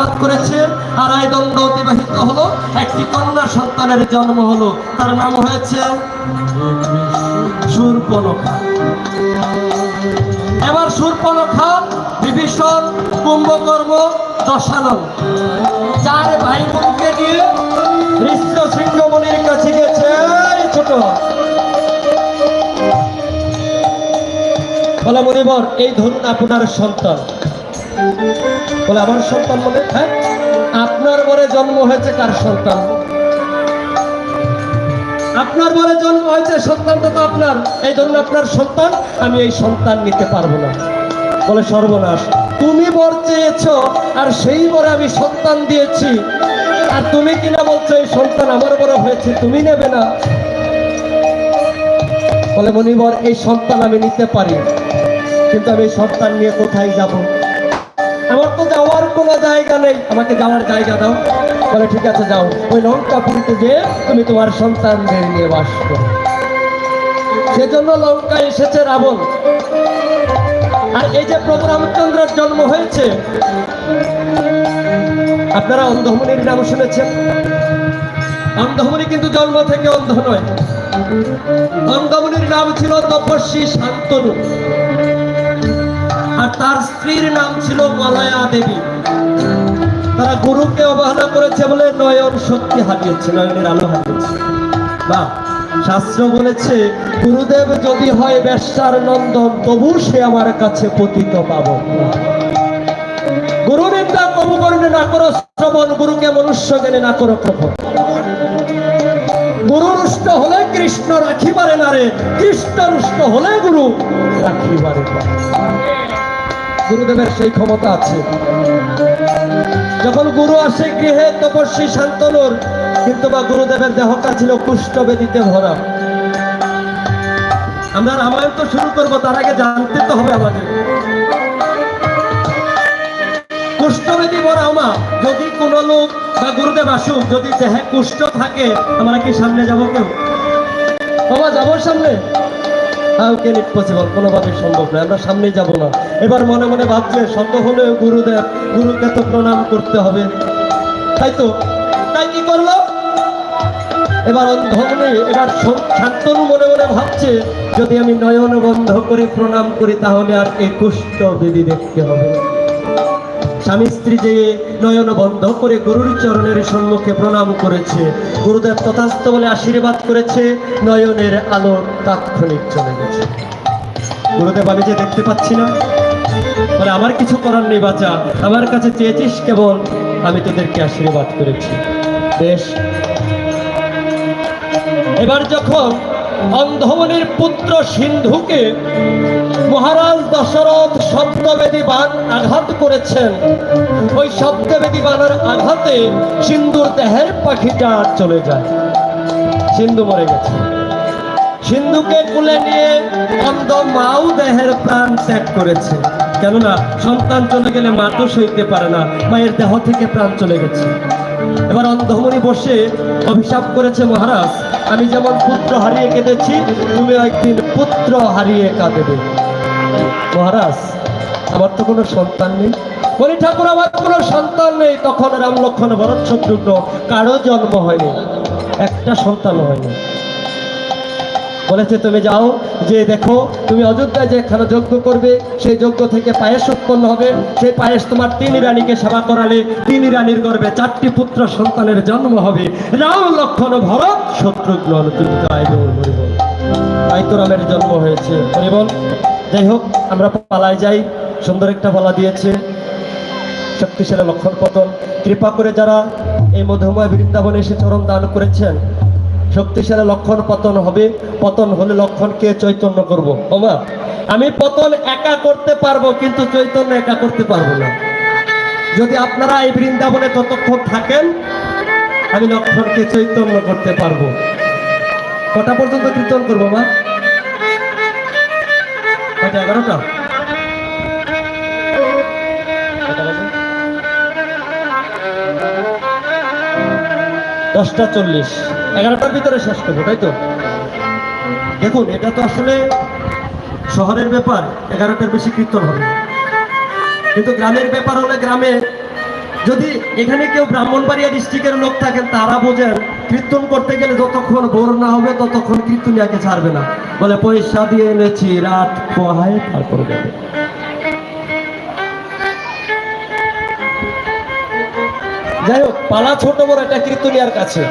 আশীর্বাদ করেছে। আর এই দ্বন্দ্ব অতিবাহিত হলো। একটি কন্যা সন্তানের জন্ম হলো। তার নাম হয়েছে এবার সুরপনখা বিভীষণ, কুম্ভকর্ম, দশানন। চার ভাই বোনকে নিয়ে ঋষ্য সিংহমণির কাছে গেছে। ছোট। বলে মনিবর এই ধরুন আপনার সন্তান। বলে আমার সন্তান বলে হ্যাঁ? আপনার বরে জন্ম হয়েছে কার সন্তান আপনার বরে জন্ম হয়েছে সন্তানটা তো আপনার। এই ধরুন আপনার সন্তান, আমি এই সন্তান নিতে পারব না। বলে, সর্বনাশ। তুমি বর চেয়েছো, আর সেই বরে আমি সন্তান দিয়েছি। আর তুমি কিনা বলছো, এই সন্তান আমার বড় হয়েছে, তুমি নেবে না। বলে মনিবর এই সন্তান আমি নিতে পারি, কিন্তু আমি সন্তান নিয়ে কোথায় যাব? আমার তো যাওয়ার কোনো জায়গা নেই। আমাকে যাওয়ার জায়গা দাও। বলে, ঠিক আছে, যাও। ওই লঙ্কাপুরীতে যে তুমি তোমার সন্তানদের নিয়ে বাস করো। সেজন্য লঙ্কায় এসেছে রাবণ। আর এই যে প্রভু রামচন্দ্রের জন্ম হয়েছে, আপনারা অন্ধমণির নাম শুনেছেন? অন্ধমণি কিন্তু জন্ম থেকে অন্ধ নয়। অন্ধমণির নাম ছিল তপস্বী শান্তনু। তার স্ত্রীর নাম ছিল মলয়া দেবী। তারা গুরুকে অবহেলা করেছে বলে নয়ন শক্তি হারিয়েছে, নয়নের আলো হারিয়েছে। বা শাস্ত্র বলেছে, গুরুদেব যদি হয় বেশ্যার নন্দন, তবু সে আমার কাছে পতিত পাবন গুরু নিন্দা কবু করলে না করো শ্রবণ, গুরুকে মনুষ্য জ্ঞানে না করো প্রভন গুরু রুষ্ট হলে কৃষ্ণ রাখিবারে না রে কৃষ্ণ রুষ্ট হলে গুরু রাখিবারে পারে। গুরুদেবের সেই ক্ষমতা আছে। যখন গুরু আসে গৃহে, তপস্বী শান্তনুর, কিন্তু বা গুরুদেবের দেহটা ছিল কুষ্ঠবেদিতে ভরা। আমরা রামায়ণ তো শুরু করব, তার আগে জানতে তো হবে আমাদের। কুষ্ঠবেদী ভরা আমা যদি কোনো লোক বা গুরুদেব আসুক, যদি দেহে কুষ্ঠ থাকে, আমরা কি সামনে যাব কেউ? বাবা যাব সামনে? হাউ ক্যান ইট পসিবল কোনোভাবেই সম্ভব নয়, আমরা সামনেই যাব না। এবার মনে মনে ভাবছে শত হলেও গুরুদেব, গুরুকে তো প্রণাম করতে হবে। তাই তো? তাই কি করল? এবার অন্ধমনে এবার শান্তনু মনে মনে ভাবছে, যদি আমি নয়ন বন্ধ করে প্রণাম করি, তাহলে আর এই কুষ্ঠ বিধি দেখতে হবে। স্বামী স্ত্রী যে নয়ন বন্ধ করে গুরুর চরণের সম্মুখে প্রণাম করেছে, গুরুদেব তথাস্থ বলে আশীর্বাদ করেছে, নয়নের আলো তাৎক্ষণিক চলে গেছে। গুরুদেব, আমি যে দেখতে পাচ্ছি না বলে, আমার কিছু করার নেই বাচ্চা। আমার কাছে চেয়েছিস কেবল, আমি তোদেরকে আশীর্বাদ করেছি। বেশ। এবার যখন অন্ধমনির পুত্র সিন্ধুকে মহারাজ দশরথ শব্দবেদী বান আঘাত করেছেন, ওই শব্দবেদী বানের আঘাতে সিন্ধুর দেহের পাখিটা চলে যায়। সিন্ধু মরে গেছে। সিন্ধুকে কুলে নিয়ে অন্ধ মাও দেহের প্রাণ ত্যাগ করেছে। কেননা সন্তান চলে গেলে মা তো সইতে পারে না, মায়ের দেহ থেকে প্রাণ চলে গেছে। এবার অন্ধমণি বসে অভিশাপ করেছে, মহারাজ, আমি যেমন পুত্র হারিয়ে কেঁদেছি, তুমি একদিন পুত্র হারিয়ে কাঁদেবে। মহারাজ, আমার তো কোনো সন্তান নেই। বলি, ঠাকুর, আমার কোনো সন্তান নেই। তখন রাম লক্ষণ ভরত শত্রুঘ্ন কারও জন্ম হয়নি, একটা সন্তান হয়নি। বলেছে, তুমি যাও, যে দেখো, তুমি অযোধ্যায় যেখানে যজ্ঞ করবে, সেই যজ্ঞ থেকে পায়েস উৎপন্ন হবে। সেই পায়েস তোমার তিন রানীকে সেবা করালে, তিন রানীর গর্ভে চারটি পুত্র সন্তানের জন্ম হবে। রাম, লক্ষণ, ভরত, শত্রুঘ্ন রামের জন্ম হয়েছে। হরিবল যাই হোক, আমরা পালায় যাই। সুন্দর একটা বলা দিয়েছে, শক্তিশালী লক্ষণ পতন। কৃপা করে যারা এই মধুময় বৃন্দাবনে এসে চরম দান করেছেন শক্তিশালী লক্ষণ পতন হবে। পতন হলে লক্ষণকে চৈতন্য করব। ওমা, আমি পতন একা করতে পারব, কিন্তু চৈতন্য একা করতে পারব না। যদি আপনারা এই বৃন্দাবনে ততক্ষণ থাকেন, আমি লক্ষণকে চৈতন্য করতে পারব। কটা পর্যন্ত কীর্তন করব, মা? এগারোটা? দশটা চল্লিশ। এগারোটার ভিতরে শেষ করব, তাই তো? দেখুন, এটা তো আসলে শহরের ব্যাপার, এগারোটার বেশি কীর্তন হবে কিন্তু গ্রামের ব্যাপার হলে গ্রামে, যদি এখানে কেউ ব্রাহ্মণবাড়িয়া ডিস্ট্রিক্টের লোক থাকেন, তারা বোঝেন, কীর্তন করতে গেলে যতক্ষণ ভোর না হবে, ততক্ষণ কীর্তনিয়াকে ছাড়বে না। বলে, পয়সা দিয়ে এনেছি রাত পোহায়, তারপর যাবে। যাই হোক, পালা ছোট বড় একটা কীর্তনিয়ার কাছে।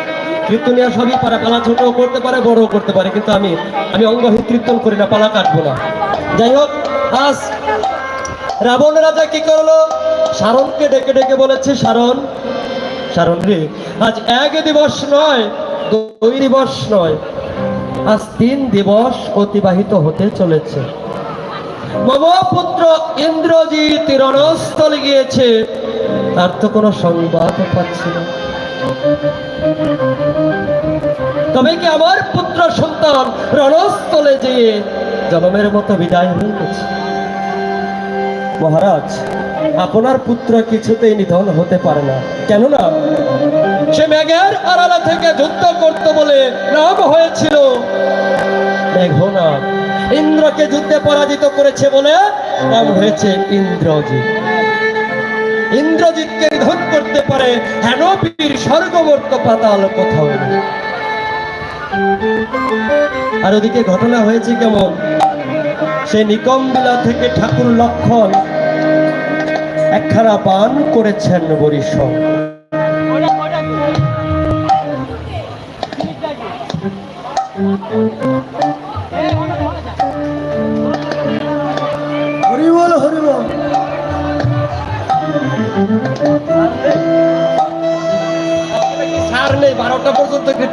কীর্তনিয়া সবই পারে, পালা ছোট করতে পারে, বড়ও করতে পারে, কিন্তু আমি আমি অঙ্গহীন কীর্তন করি না, পালা কাটবো না। যাই হোক, আজ রাবণ রাজা কি করল? শারণকে ডেকে ডেকে বলেছে শারণ শারণ রে, আজ এক দিবস নয়, দুই দিবস নয়, আজ তিন দিবস অতিবাহিত হতে চলেছে। মম পুত্র ইন্দ্রজিৎ রণস্থলে গিয়েছে। তার তো কোনো সংবাদ পাচ্ছি না। তবে কি আমার পুত্র সন্তান রণস্থলে যেয়ে জনমের মতো বিদায় হয়ে গেছে? মহারাজ, আপনার পুত্র কিছুতেই নিধন হতে পারে না। কেননা সে মেঘের আড়ালা থেকে যুদ্ধ করত বলে নাম হয়েছিল। মেঘনাথ ইন্দ্রকে যুদ্ধে পরাজিত করেছে বলে নাম হয়েছে ইন্দ্রজিৎ। ইন্দ্রজিৎকে নিধন করতে পারে, হেন বীর স্বর্গবর্ত পাতাল কোথাও আর ওদিকে ঘটনা হয়েছে কেমন? সে নিকমবিলা থেকে ঠাকুর লক্ষণ একখানা পান করেছেন বরিশ হরিবল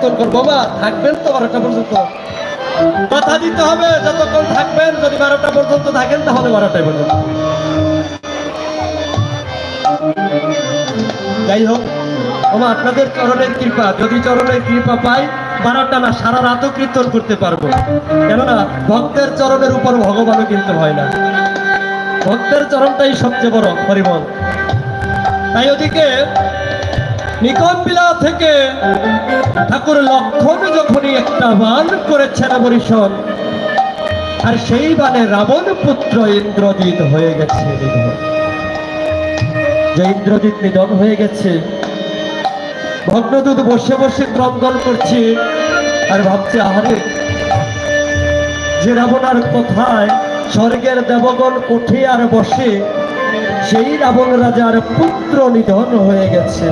পর্যন্ত কীর্তন করব বা থাকবেন তো বারোটা পর্যন্ত। কথা দিতে হবে, যতক্ষণ থাকবেন, যদি বারোটা পর্যন্ত থাকেন, তাহলে বারোটায় পর্যন্ত। যাই হোক আমার আপনাদের চরণের কৃপা, যদি চরণের কৃপা পাই, বারোটা না, সারা রাতও কীর্তন করতে পারব। কেননা, ভক্তের চরণের উপর ভগবানও কিন্তু হয় না। ভক্তের চরণটাই সবচেয়ে বড় পরিমল তাই ওদিকে নিকমবিলা থেকে ঠাকুর লক্ষণ যখনই একটা বান করেছেন বরিশন আর সেই বানে রাবণ পুত্র ইন্দ্রজিৎ হয়ে গেছে নিধন। যে ইন্দ্রজিৎ নিধন হয়ে গেছে, ভগ্নদূত বসে বসে ক্রমগণ করছে, আর ভাবছে, আহারে, যে রাবণ আর কোথায়? স্বর্গের দেবগণ উঠে আর বসে, সেই রাবণ রাজার পুত্র নিধন হয়ে গেছে।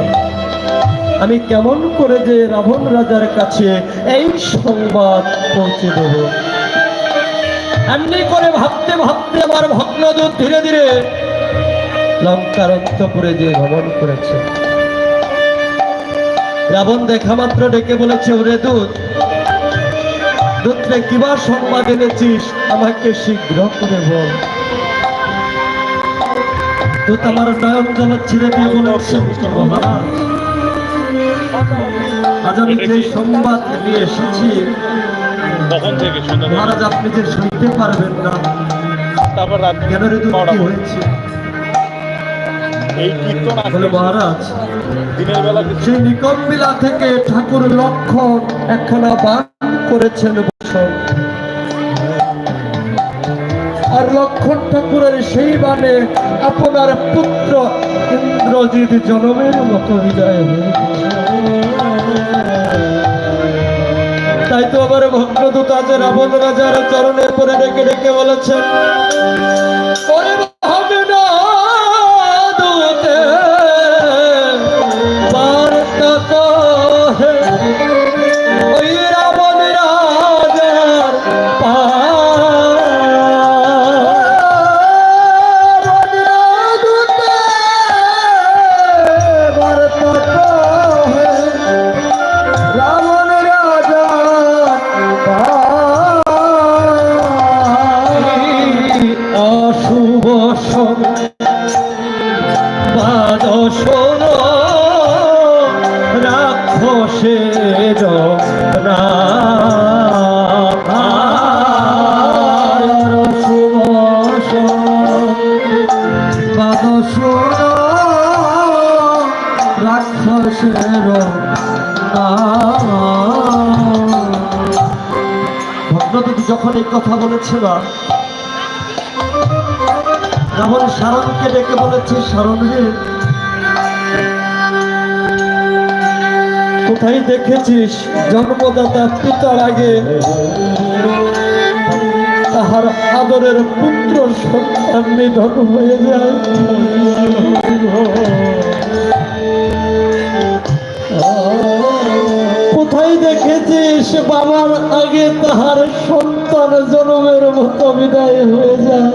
আমি কেমন করে যে রাবণ রাজার কাছে এই সংবাদ পৌঁছে দেব। এমনি করে ভাবতে ভাবতে আমার ভগ্নদূত ধীরে ধীরে লঙ্কার অন্তপুরে যে ভ্রমণ করেছে। রাবণ দেখা মাত্র ডেকে বলেছে, ওরে দূত, দূতরে কিবা সংবাদ এনেছিস? আমাকে শীঘ্র করে বল। দূত আমার নয়ন জল ছিঁড়ে দিয়ে বলেছে আজ আমি যে সংবাদ নিয়ে এসেছি তখন থেকে মহারাজ আপনি যে শুনতে পারবেন না তারপর কেন। হয়েছে? এই কীর্তন আসলে মহারাজ দিনের বেলা সেই নিকম্বিলা থেকে ঠাকুর লক্ষণ এখন বান করেছেন বছর। আর লক্ষণ ঠাকুরের সেই বানে আপনার পুত্র ইন্দ্রজিৎ জনমের মতো গেছে। তাই তো আবার ভগ্নদূত আজ রাবণ রাজার চরণের পরে ডেকে ডেকে বলেছেন কানো শোনো রাক্ষসের ভগ্নদেবী যখন এই কথা বলেছিল যখন শারণকে ডেকে বলেছে শারণ কোথায় দেখেছিস? জন্মদাতা পিতার আগে তাহার আদরের পুত্র সন্তান নিধন হয়ে যায়। কোথায় দেখেছিস বাবার আগে তাহার সন্তান জন্মের মতো বিদায় হয়ে যায়?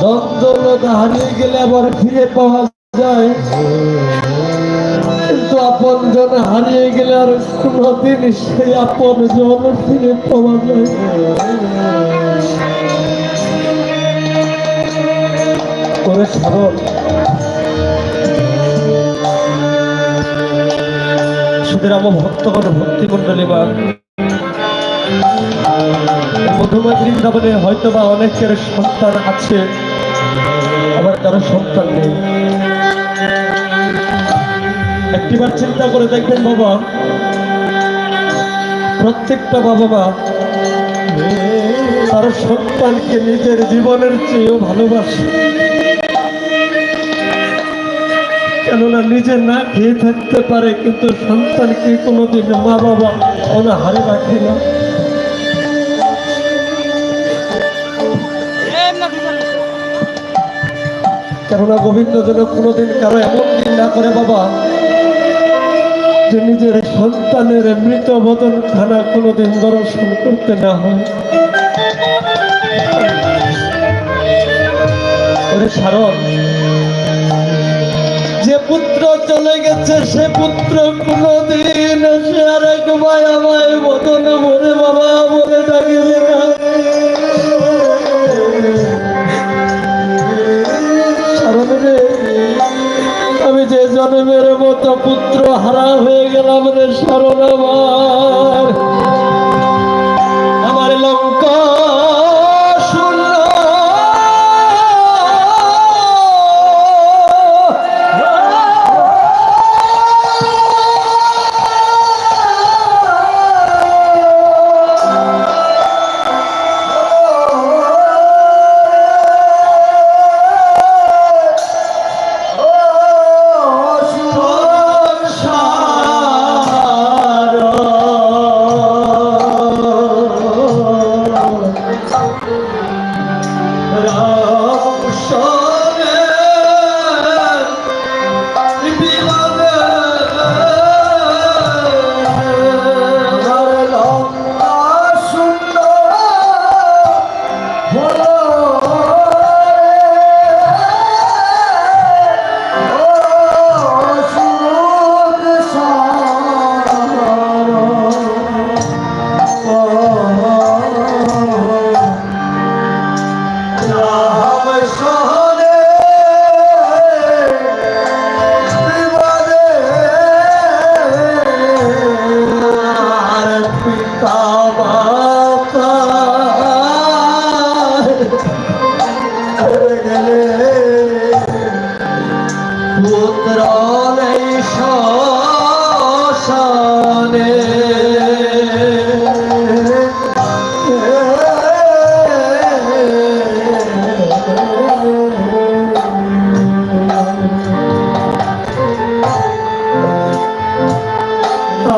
দ্বন্দ্বলতা হারিয়ে গেলে আবার ফিরে পাওয়া কিন্তু আপন জন হারিয়ে গেলে আর কোনোদিন সেই আপন জন ফিরে পাওয়া যায় করে ভক্তগণ ভক্তি মন্ডলী বা মধুময় বৃন্দাবনে হয়তো বা অনেকের সন্তান আছে, আবার কারও সন্তান নেই। একটিবার চিন্তা করে দেখবেন বাবা, প্রত্যেকটা বাবা মা তার সন্তানকে নিজের জীবনের চেয়েও ভালোবাসে। কেননা নিজে না খেয়ে থাকতে পারে, কিন্তু সন্তানকে কোনোদিন মা বাবা অনাহারে রাখে না। কেননা গোবিন্দ যেন কোনোদিন কারও এমন দিন না করে, বাবা যে নিজের সন্তানের মৃত বদন খানা কোনোদিন দর্শন করতে না হয়। সারণ যে পুত্র চলে গেছে, সে পুত্র কোনোদিন সে আর এক মায়া মায় বদন মরে বাবা বলে ডাকিবে আমি যে জন্মের মতো পুত্র হারা হয়ে গেলাম রে সরণ আমার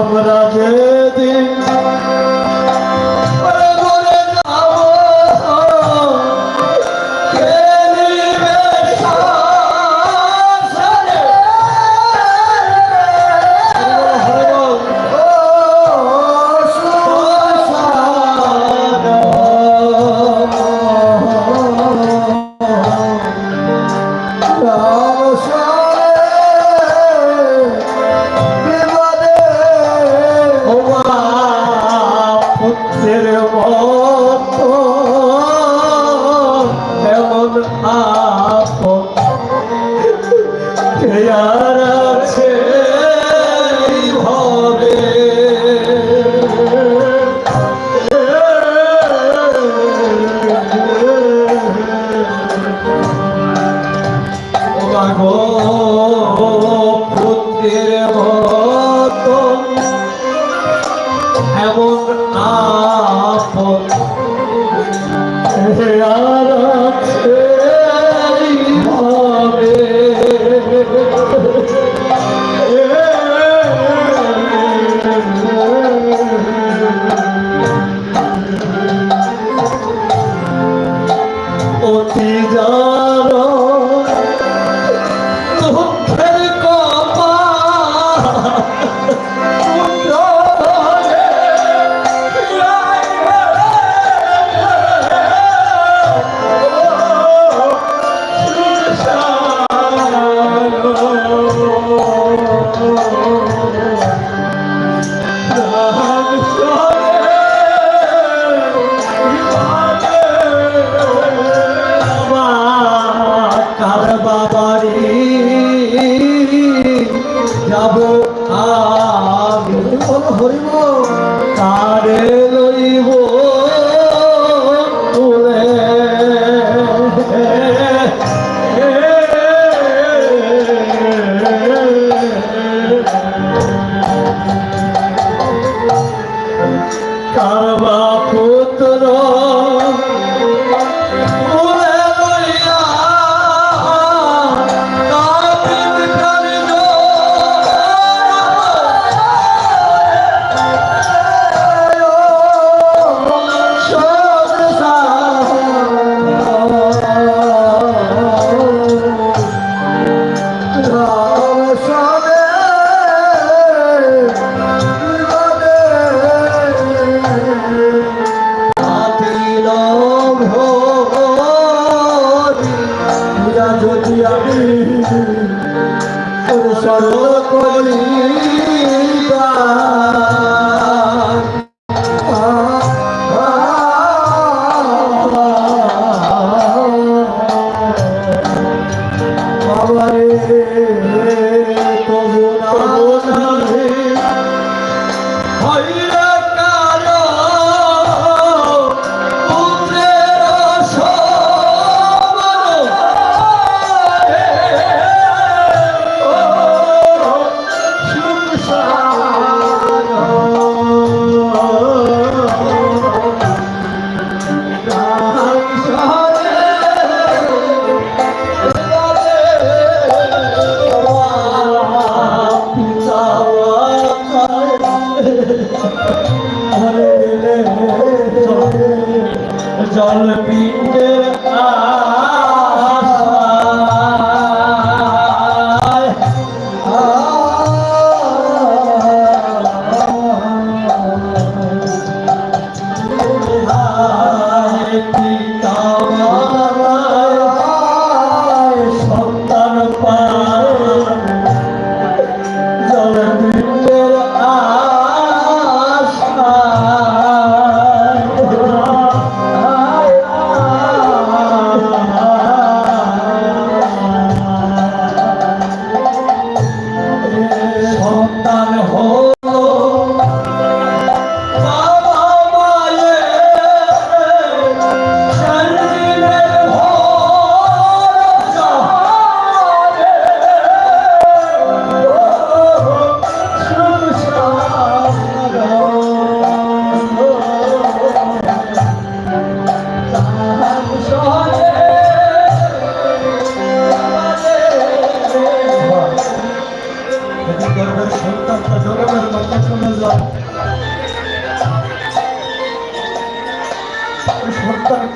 আমরা যেদিন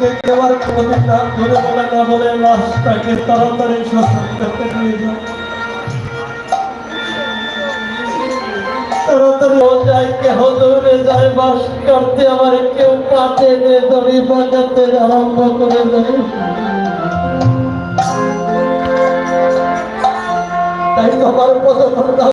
দেওয়ার কোনোদিন না ধরে বলে না বলে লাশটাকে তাড়াতাড়ি শ্বশুর করতে নিয়ে যায় তাড়াতাড়ি ও যায় কেহ দৌড়ে যায়, বাস করতে আমার কেউ পাতে নে দড়ি বাজাতে আরম্ভ করে দেয় তাই তো আমার প্রথম